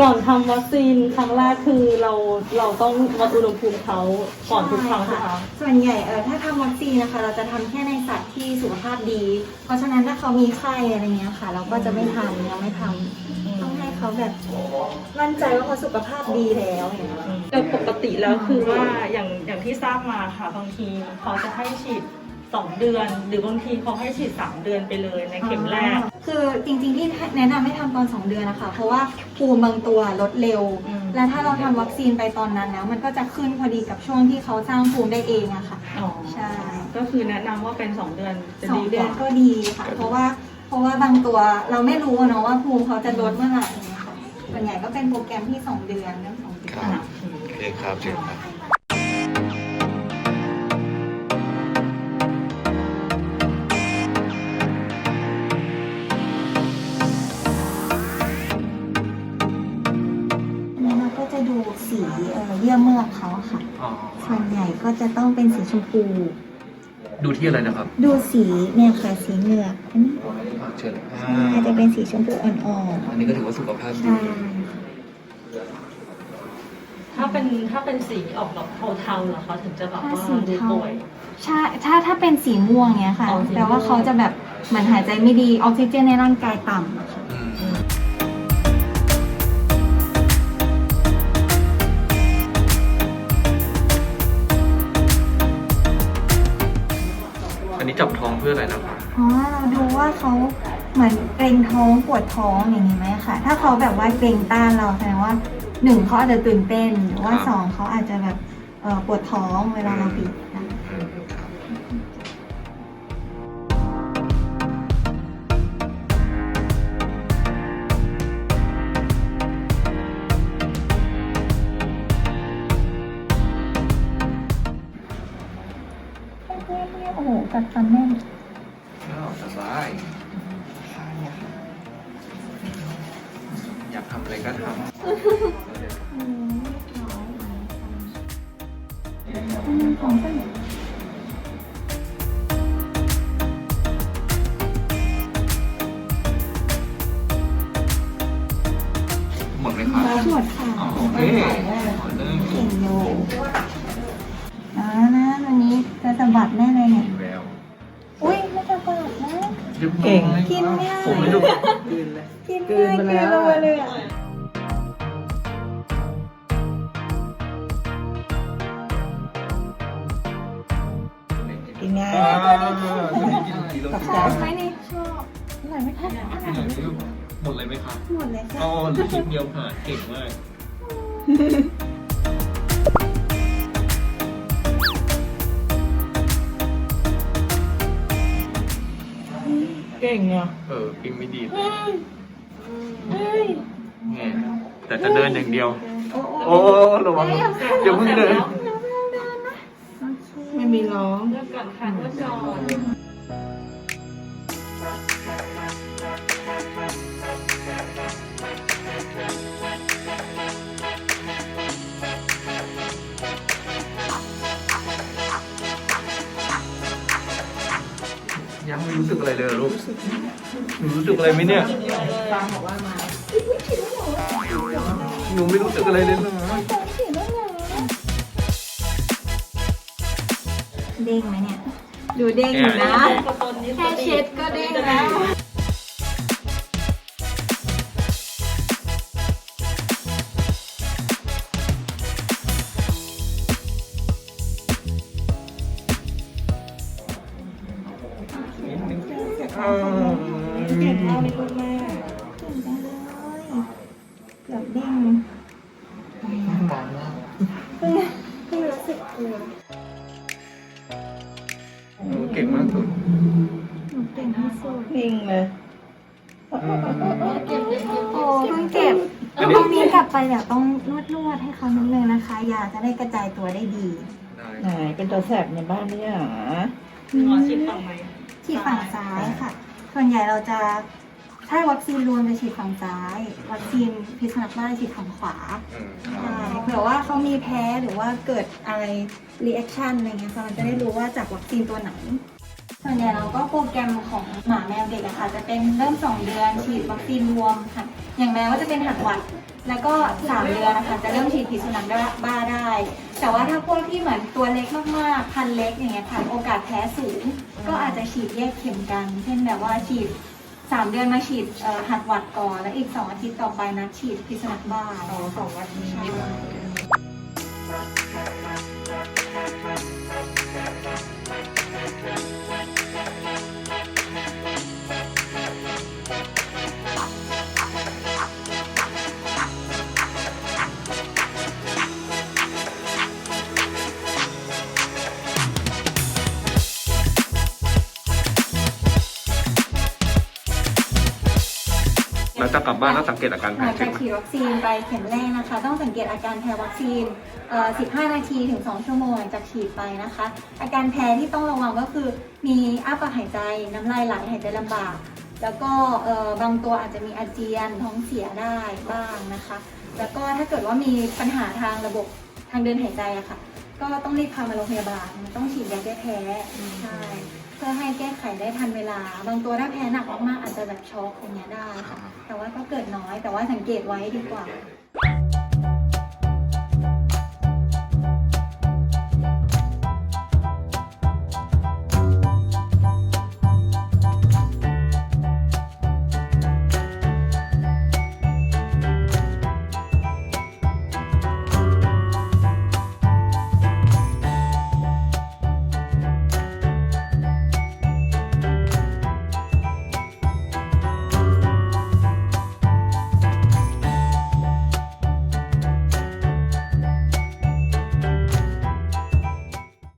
ก่อนทำวัคซีนครั้งแรกคือเราเราต้องวัดอุณหภูมิเขาก่อนทุกครั้งใช่ไหมคะส่วนใหญ่เออถ้าทำวัคซีนนะคะ เราจะทำแค่ในสัตว์ที่สุขภาพดี เพราะฉะนั้นถ้าเขามีไข้อะไรเงี้ยค่ะ เราก็จะไม่ทำยังไม่ทำต้องให้เขาแบบมั่นใจว่าเขาสุขภาพดีแล้วอย่างเงี้ยโดยปกติแล้วคือว่าอย่างอย่างที่ทราบมาค่ะบางทีเขาจะให้ฉีด สองเดือน หรือบางทีเขาให้ฉีดสามเดือนไปเลยในเข็มแรก คือจริงๆที่แนะนำให้ทำตอน 2 เดือนนะคะ เพราะว่าภูมิบางตัวลดเร็ว อืม และถ้าเราทำวัคซีนไปตอนนั้นแล้ว มันก็จะขึ้นพอดีกับช่วงที่เขาสร้างภูมิได้เองอะค่ะ อ๋อใช่ก็คือแนะนำว่าเป็นสองเดือนจะสอดีงกเดือนว่าก็ดีค่ะ เพราะว่าเพราะว่าบางตัวเราไม่รู้อะเนาะว่าภูมิเขาจะลดเมื่อไหร่อย่างเงี้ยค่ะส่วนใหญ่ก็เป็นโปรแกรมที่ 2 เดือนเรื่องสองเดือน ครับ โอเคครับเชิญครับ ดูสีเอ่อเยื่อเมือกเขาอะค่ะ อ๋อส่วนใหญ่ก็จะต้องเป็นสีชมพู ดูที่อะไรนะครับดูสีเนี่ยค่ะสีเหงือกอันนี้อ่าเชิญอ่าใช่จะเป็นสีชมพูอ่อนอันนี้ก็ถือว่าสุขภาพๆดี ใช่ถ้าเป็นถ้าเป็นสีออกแบบเทาๆเหรอคะถึงจะแบบถ้าว่าสีดูเทาป่วย ใช่ถ้าถ้าเป็นสีม่วงเนี้ยค่ะอ๋อสีม่วง แปลว่าเขาจะแบบเหมือนหายใจไม่ดีออกซิเจนในร่างกายต่ำอะค่ะ เพื่ออะไรนะครับเพราะว่าเราดูว่าเขาเหมือนเกรงท้องปวดท้องอย่างนี้ไหมค่ะถ้าเขาแบบว่าเกรงต้านเราแสดงว่าหนึ่งเขาอาจจะตื่นเต้นหรือว่าครับสองเขาอาจจะแบบเอ่อปวดท้องเวลาเราบีบนะ กัดฟันแน่นอ้าวสบายอยากทำอะไรก็ทำอืมของเส้นหมดไหมครับหมดค่ะอ๋อโอเคขอเริ่มเก่งอยู่อ่านะวันนี้จะสะบัดแน่เลยเนี่ยมีแววอุ้ยไม่สะบัดนะ เก่ง กินง่าย ผมไม่รู้กินง่ายกินลงมาเลยอะกินง่ายชอบไหมนี่ชอบอร่อยไหมคะอร่อยไหมหมดเลยไหมครับหมดเลยค่ะ อ๋อเหลือชิ้นเดียวค่ะเก่งมาก ก่งอะเออปิงไม่ดีเลยไงแต่จะเดินอย่างเดียว โอ้ระวังอย่าเพิ่งเดิน ไม่มีร้องเลือกก่อนค่ะเลือกก่อน ยังไม่รู้สึกอะไรเลยเหรอลูกหนูรู้สึกอะไรไหมเนี่ย ฟังบอกว่ามาหนูไม่รู้สึกอะไรเลยเหรอเด้งไหมเนี่ย ดูเด้งอยู่นะ แค่เช็ดก็เด้งแล้ว เก่งมากเลยลูกแม่เก่งจังเลยเกือบเด้งเลยเพิ่งเพิ่งรู้สึกกลัวหนูเก่งมากสุดหนูเก่งที่สุดนิ่งเลยโอ้เพิ่งเก็บตรงนี้กลับไปเดี๋ยวต้องนวดนวดๆให้เขานิดนึงนะคะ ยาจะได้กระจายตัวได้ดีได้ไหนเป็นตัวแสบในบ้านเนี่ยหรอหมอฉีดฝั่งไหน ฉีดฝั่งซ้ายค่ะ ส่วนใหญ่เราจะถ้าวัคซีนรวมจะฉีดฝั่งซ้าย วัคซีนพิษสุนัขบ้าจะฉีดฝั่งขวาอืมใช่เผื่อว่าเขามีแพ้หรือว่าเกิดอะไรรีแอคชั่นอะไรเงี้ยค่ะมันจะได้รู้ว่าจากวัคซีนตัวไหน ส่วนใหญ่เราก็โปรแกรมของหมาแมวเด็กอะค่ะ จะเป็นเริ่ม 2 เดือนฉีดวัคซีนรวมค่ะ อย่างแม้ว่าจะเป็นหัดหวัด แล้วก็สามเดือนนะคะจะเริ่มฉีดพิษสุนัขบ้าได้ แต่ว่าถ้าพวกที่เหมือนตัวเล็กมากๆ พันเล็กอย่างเงี้ยค่ะโอกาสแพ้สูง ก็อาจจะฉีดแยกเข็มกัน เช่นแบบว่าฉีดสามเดือนมาฉีดเอ่อหัดหวัดก่อน แล้วอีกสองอาทิตย์ต่อไปนะฉีดพิษสุนัขบ้าอ๋อสองวันนี้ใช่ จากกลับบ้านแล้วสังเกตอาการหแพ้ลังจริจางกไหมฉีดวัคซีนไปเข็มแรกนะคะ ต้องสังเกตอาการแพ้วัคซีนเอ่อ15 นาทีถึง 2 ชั่วโมงหลังจากฉีดไปนะคะ อาการแพ้ที่ต้องระวังก็คือ มีอ้าปากหายใจ น้ำลายไหลหายใจลำบาก แล้วก็เอ่อบางตัวอาจจะมีอาเจียนท้องเสียได้บ้างนะคะ แล้วก็ถ้าเกิดว่ามีปัญหาทางระบบทางเดินหายใจอะค่ะ ก็ต้องรีบพามาโรงพยาบาลต้องฉีดยาแก้แพ้ใช่เพื่อให้แก้ไขได้ทันเวลา บางตัวถ้าแพ้หนักมากๆอาจจะแบบช็อกอย่างเงี้ยได้ค่ะแต่ว่าก็เกิดน้อยแต่ว่าสังเกตไว้ดีกว่า